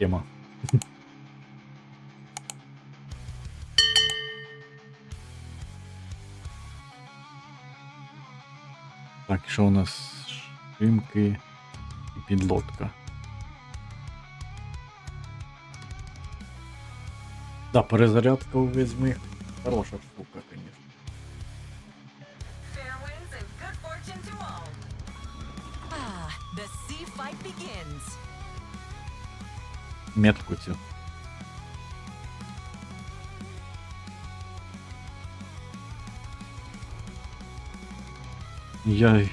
тема. Так, що у нас? Шимки і підлодка. Да, перезарядка у візьми. Хороша штука, all. Ah, the sea fight begins. Метку цю. Я й-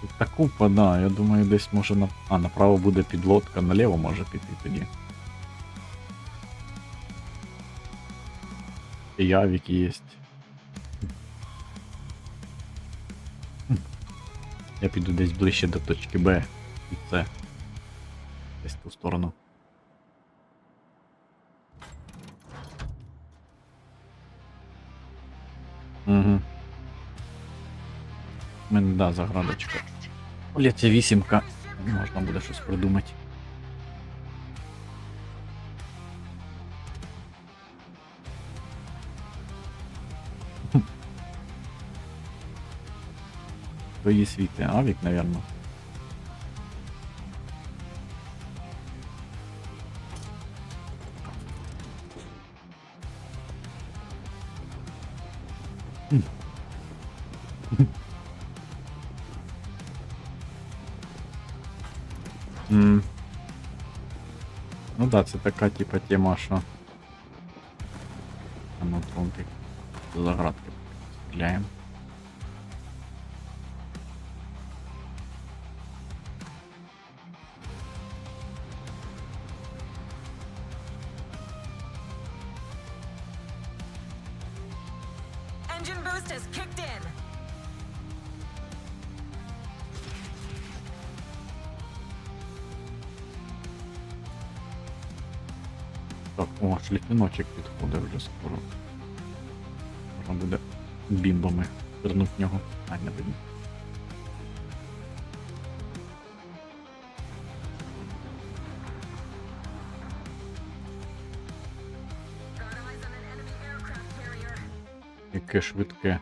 тут таку да, я думаю, десь може на. А, направо буде підлодка, наліво може піти тоді. І явік є. Я піду десь ближче до точки Б і С. Десь в ту сторону. Угу. У мене, да, заградочка. Це вісімка. Можна буде щось придумати. Твої світи, авік, наверное. М. Ну да, це така типа тема, що. А ну тронки. Заградки стріляємо. Engine boost has kicked in. Так, о, шліфіночок підходить вже скоро. Можна буде бімбами вернуть в нього. А, не видно. The швидке.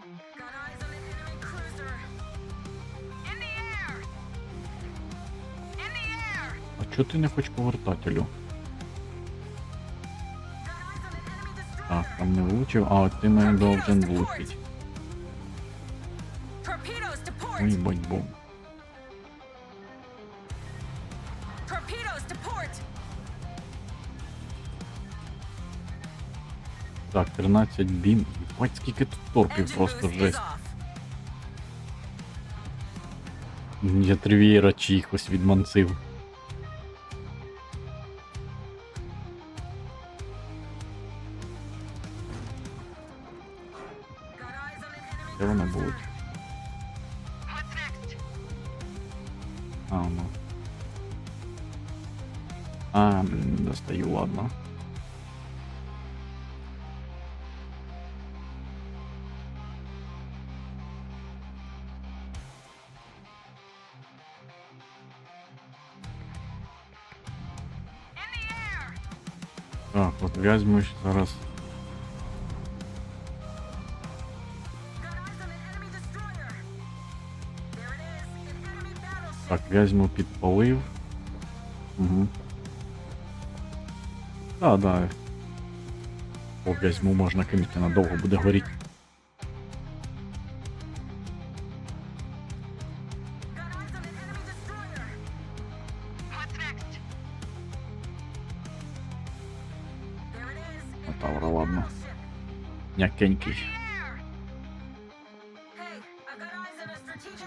А чого ти не хочеш повертателю? Так, там не влучив, а от ти не должен port! Ой, бать бом. Так, 13 бім. Бать, скільки тут торпів просто жесть. Я тривієра чихось відманцив. Де вони будуть? А, ну. А, достаю, ладно. Enemy зараз. Так, візьму підпалив. Угу. Да, да. О, візьму можна кинути надовго буде горіти.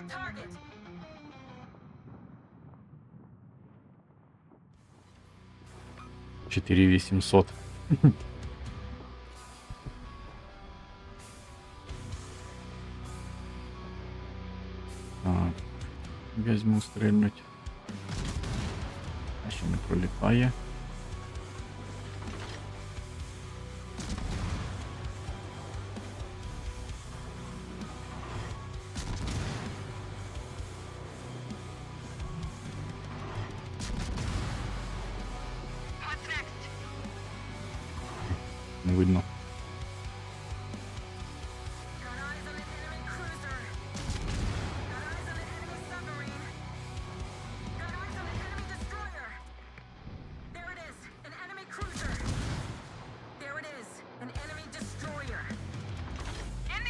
Target. Чотири 800. Так. Візьму стрельнуть. А ще не пролітає. не видно.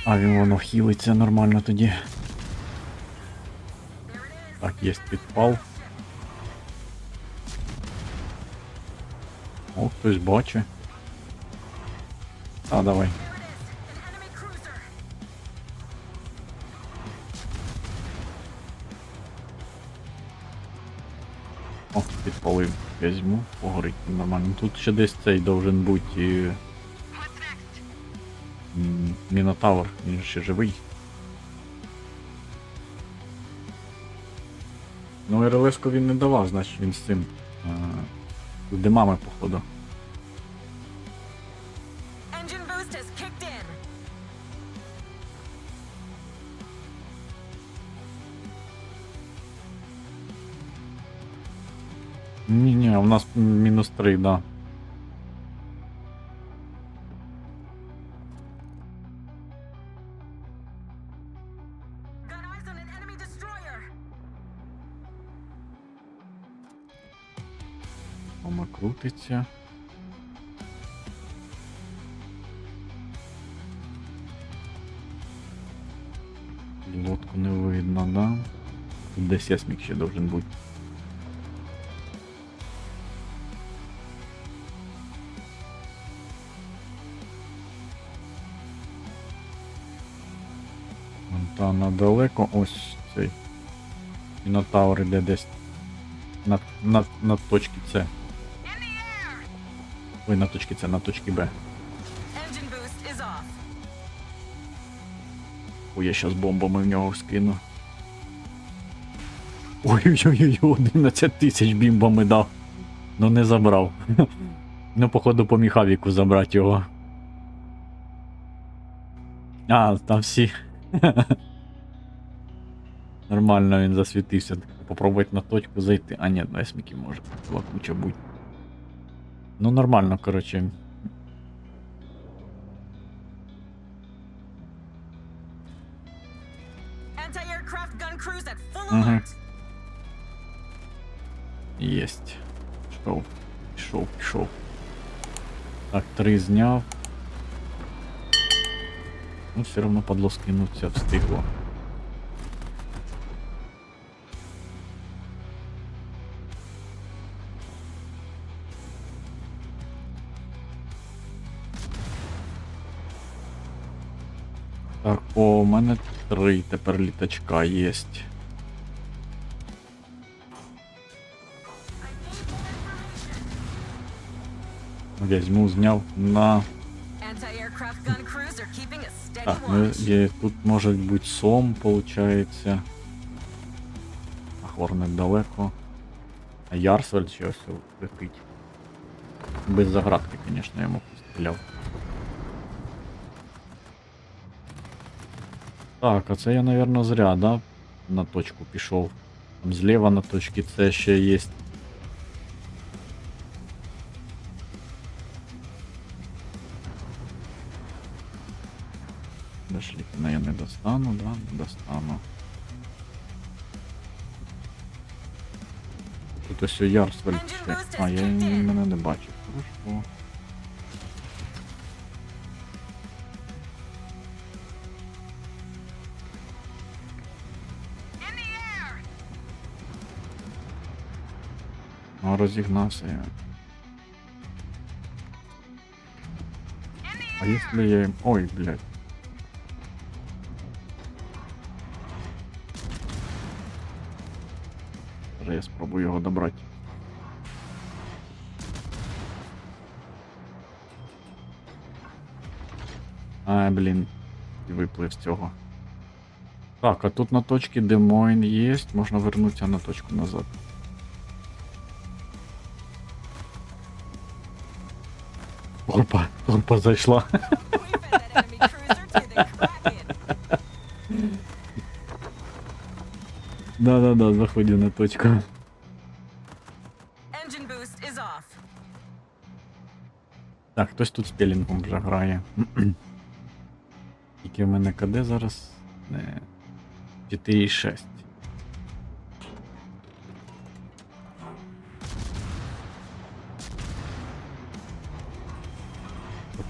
А він воно хілиться нормально тоді. Так, є підпал. О, хтось бачить. А, давай. О, підпалив. Візьму, погорить нормально. Тут ще десь цей должен бути м, Мінотавр, він ще живий. Ну, РЛС-ку він не давав, значить він з цим. е, з димами, походу. Ні, ні, у нас мінус 3, да. Воно крутиться. Лодку не видно, да? Десь ясмік ще должен бути. Та надалеко ось цей. Мінотавр іде десь на, на, на точці С. Ой, на точці С, на точці Б. Ой, я щас бомбами в нього скину. Ой-ой-ой, 11 тисяч бімбами дав. Ну не забрав. Ну, походу, по міхавіку забрати його. А, там всі. Нормально він засвітився. Попробувати на точку зайти. А ні, на есміки може. Ціла куча будь. Ну нормально, коротше. Anti-aircraft gun crews at full Mhm. alert. Єсть. Пішов, пішов, пішов. Так, три зняв. Ну, все одно подло скинуться встигло. О, у мене три тепер літачка єсть. Візьму, зняв на. Так, ну є, тут може бути сом, получається. А Хорнет далеко. А Ярсвель ще ось летить. Без заградки, звісно, я йому постріляв. Так, а це я, напевно, зря, да? На точку пішов. Там зліва на точці С ще є. Дошлітина я не достану, да? Не достану. Тут ось Ярсвель ще. А, я він мене не бачив. Хорошо. Розігнався я. А если я им... Ой, блядь. Зараз я спробую його добрати. А, блін. І виплив з цього. Так, а тут на точці Демойн є, можна вернутися на точку назад. to the Kraken. Да-да-да, заходи на точку. Engine boost is off. Так, хтось тут з пелінгом вже грає. Тільки в мене КД зараз не 4,6.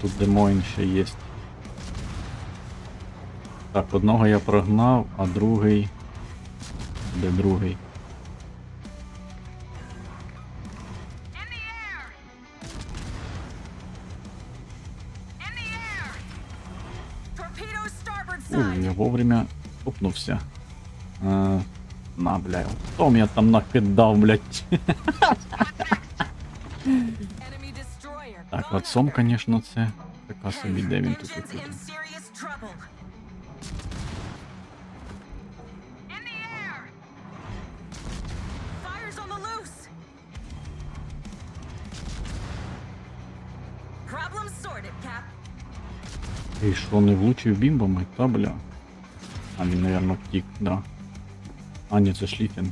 Тут Демойн ще є. Так, одного я прогнав, а другий. Де другий? Side! я вовремя тупнувся. А, на, бля, хто мене там накидав, блядь. Так, отцом, конечно, це така собі, де він тут Cap. І що, не влучив бімбами? Та бля. А він, наверно, втік, да. А, ні, це шліфін.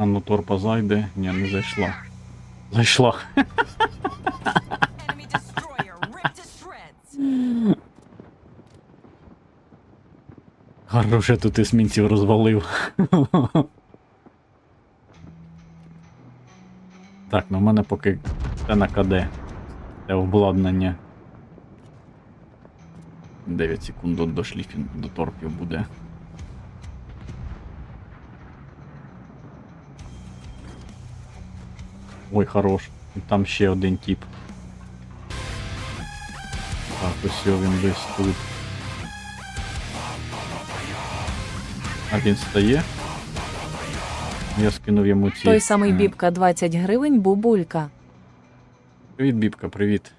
Battleship. А ну торпа зайде. Ні, не зайшла. Зайшла. Хороше тут есмінців розвалив. Так, ну в мене поки це на КД. Це обладнання. 9 секунд до- до шліфін, до торпів буде. Ой, хорош. Там ще один тип. Так, ось він десь тут. А він стає. Я скинув йому ці. Той самий е, бібка 20 гривень бубулька. Привіт, бібка, привіт.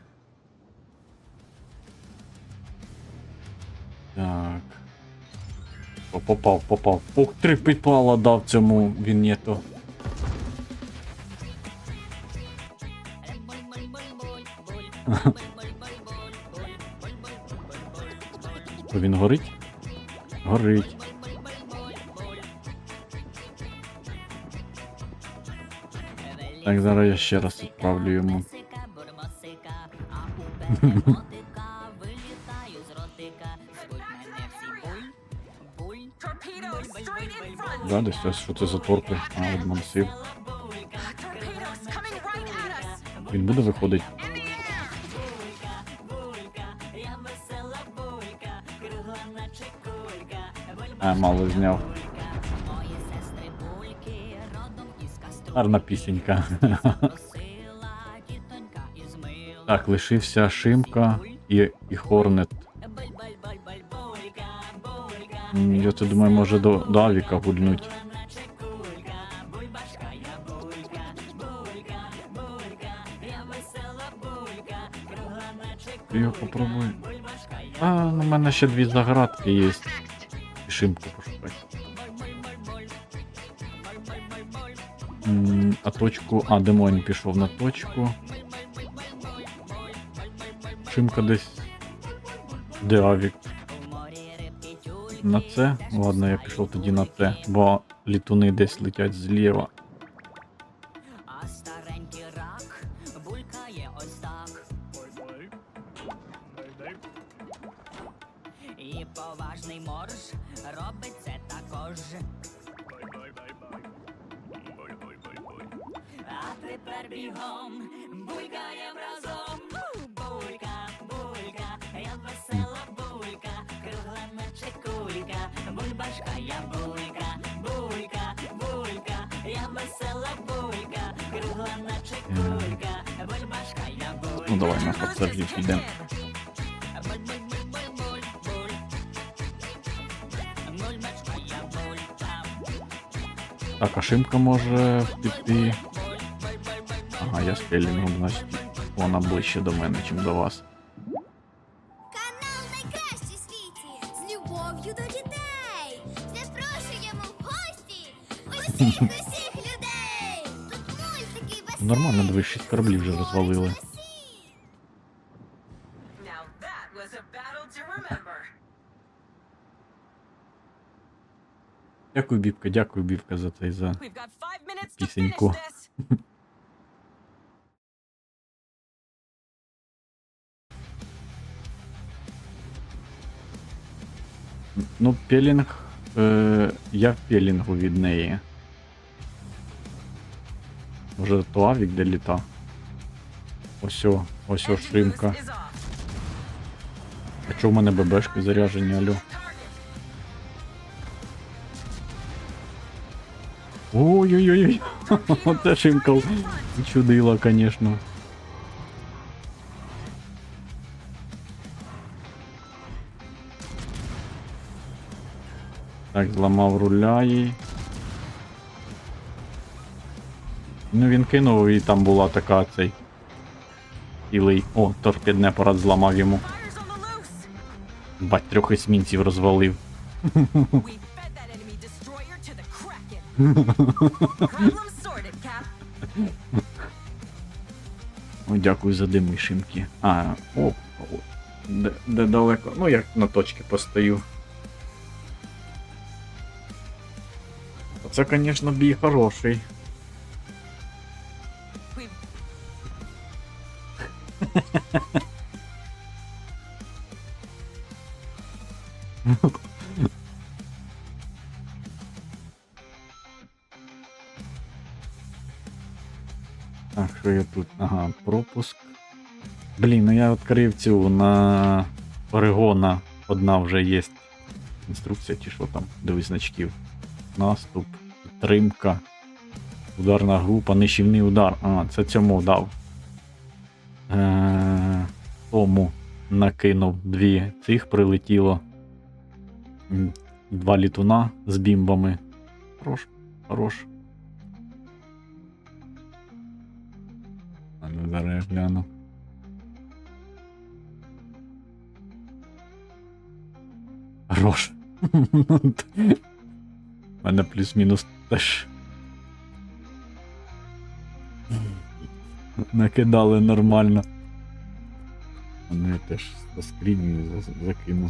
Так. О, попав, попав. Ух, три підпала дав цьому вінєту. О, Він горить? Горить. Так, зараз я ще раз відправлю йому. Да, десь ось що за торпи? А, at us. Він буде виходить. А, мало зняв. Гарна пісенька. Так, лишився Шимка і, і Хорнет. Я це думаю, може до, до Авіка гульнуть. Його попробую. А, ну, в мене ще дві заградки є. Шимку пошукати. А точку. А, Демон пішов на точку. Шимка десь. Де Авік? На це? Ладно, я пішов тоді на це, бо літуни десь летять зліва. Ну давай на подсаджі підемо. Бульбашка я булька. Так, а Шимка може піти. Ага, я стелінгом, значить, вона ближче до мене, ніж до вас. Канал найкращий в світі з любов'ю до дітей. Запрошуємо в гості усіх усіх людей. Тут мультики веселі. Нормально, диви, шість кораблів вже розвалили. Дякую, Бібка, дякую, Бібка, за цей за. Пісеньку. Ну, пелінг. Е, я в пелінгу від неї. Може то авік де літа. Ось о, ось о шримка. А чого в мене ББшки заряджені, алло? Ой-ой-ой. Оце шимка чудила, конечно. Так, зламав руля їй. Ну він кинув і там була така цей. Цілий. О, торпедне парад зламав йому. Бать, трьох есмінців розвалив. О, дякую за дими шимки. А, о, о, де, де далеко. Ну, як на точці постою. Це, звісно, бій хороший. Так, що я тут? Ага, пропуск. Блін, ну я відкрив цю на перегона. Одна вже є. Інструкція чи що там, дивись значків. Наступ, підтримка, ударна група, нищівний удар. А, це цьому дав. Е, тому накинув дві цих прилетіло. Два літуна з бімбами. Хорош, хорош. Ну зараз я гляну. Хорош. У мене плюс-мінус теж. Накидали нормально. Я теж заскріню і закину.